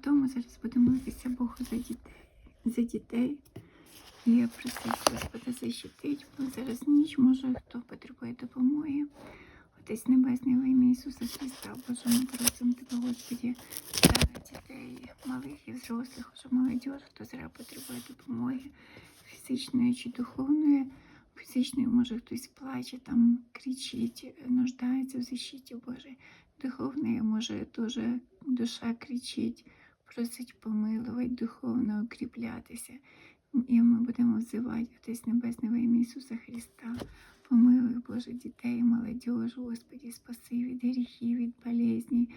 Тому зараз будемо молитися Богу за дітей, за дітей. І просити Господа защитить, бо зараз ніч, може хто потребує допомоги. Отець Небесний во ім'я Ісуса Христа, Боже, ми просимо Тебе, Господі, за дітей, малих і взрослих, уже молодь, хто зараз потребує допомоги фізичної чи духовної. Фізичної, може, хтось плаче, там кричить, нуждається в защиті Божій. Духовної, може, теж душа кричить, просить помилувати, духовно укріплятися. І ми будемо взивати Отець Небесний во ім'я Ісуса Христа. Помилуй, Боже, дітей, молодіж, Господі, спаси від гріхів, від болезней,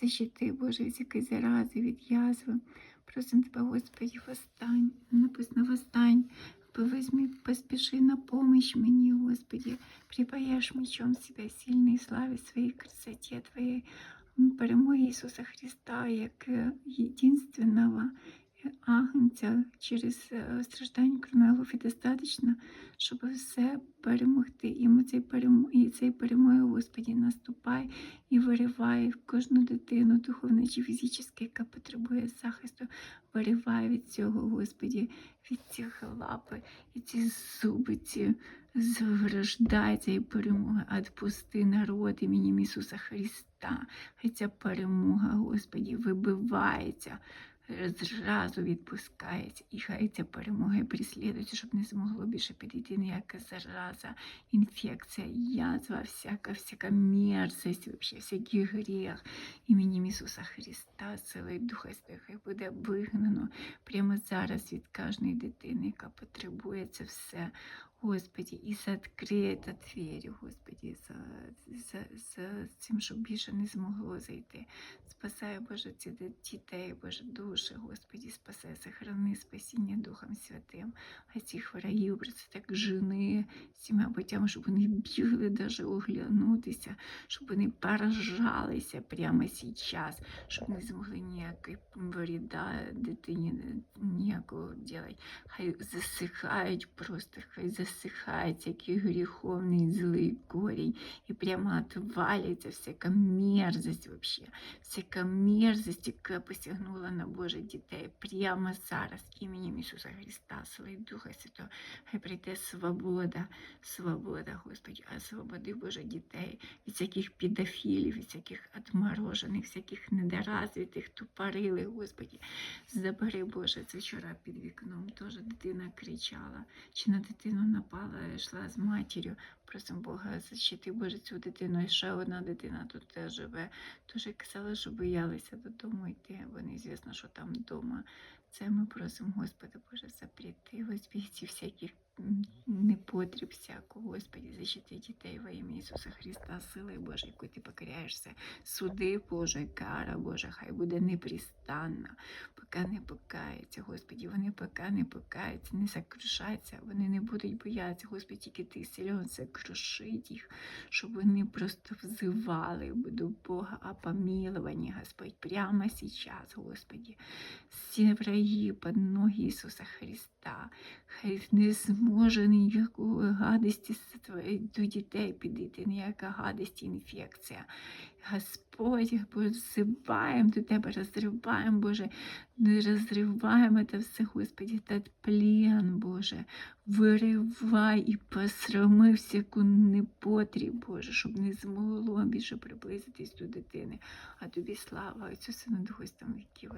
защити, Боже, від якої зарази, від язви. Просим Тебе, Господі, восстань, написано восстань, Возьми, поспеши на помощь мені, Господи, припаяешь мечом себя сильной славе своей красоте Твоей, перемоги Ісуса Христа, як е, єдинственного агнця через е, страждання кровного достатньо, щоб все перемогти. І ми цей перем... і цей перемоги, Господі, наступай і виривай кожну дитину, духовно чи фізично, яка потребує захисту, виривай від цього, Господі, від цих лапи і ці зуби, ці зврождай цієї перемоги, отпусти народ іменем Ісуса Христа. Хай ця перемога, Господі, вибивається, зразу відпускається, і хай ця перемога прислідується, щоб не змогло більше підійти ніяка зараза, інфекція, язва, всяка, всяка мерзость, вообще, всякий гріх іменем Ісуса Христа, силою Духа хай буде вигнано. Прямо зараз від кожної дитини, яка потребує це все. Господі, і закриє та двері, Господі, за, за, за цим, щоб більше не змогло зайти. Спасай, Боже, ці дітей, Боже, душі, Господі, спасай, сохрани спасіння Духом Святим, а цих ворогів, просто так жени цими буттями, щоб вони бігли, даже оглянутися, щоб вони поражалися прямо зараз, щоб не змогли ніякої вреда дитині ніякого робити. Хай засихають просто, хай засихають який гріховний злий корінь, і прямо отвалюється всяка мерзость вообще, всяка мерзость, яка посягнула на Божих дітей прямо зараз, іменем Ісуса Христа, Слава Духа Святого, хай прийде свобода, свобода, Господи, освободи Боже дітей від всяких педофілів, від всяких отморожених, всяких недоразвитих, тупорилих, Господи, забери, Боже, це вчора під вікном теж дитина кричала, чи на дитину напала, йшла з матір'ю. Просимо Бога защити Боже цю дитину. І ще одна дитина тут теж живе. Дуже казала, що боялися додому йти, бо неізвісно, що там вдома. Це ми просимо, Господи, Боже, запряти ці всяких непотріб всякого, Господи, защити дітей во ім'я Ісуса Христа, силою Боже, яку ти покоряєшся. Суди, Боже, кара, Боже, хай буде непристанна, поки не покаються, Господи, вони поки не покаються, не сокрушаться, вони не будуть боятися, Господи, тільки ти силен сокрушить їх, щоб вони просто взивали до Бога о помиловании, Господь, прямо сейчас, Господи. Всі враги під ноги Ісуса Христа, хай не зможе ніякої гадості до дітей підійти, ніяка гадість, інфекція. Господь, позиваємо до Тебе, розриваємо, Боже, не розриваємо це все, Господи, этот плен, Боже, виривай і посрами всяку непотріб, Боже, щоб не змогло більше приблизитись до дитини. А тобі слава, Отцю Сину Духу, там віків.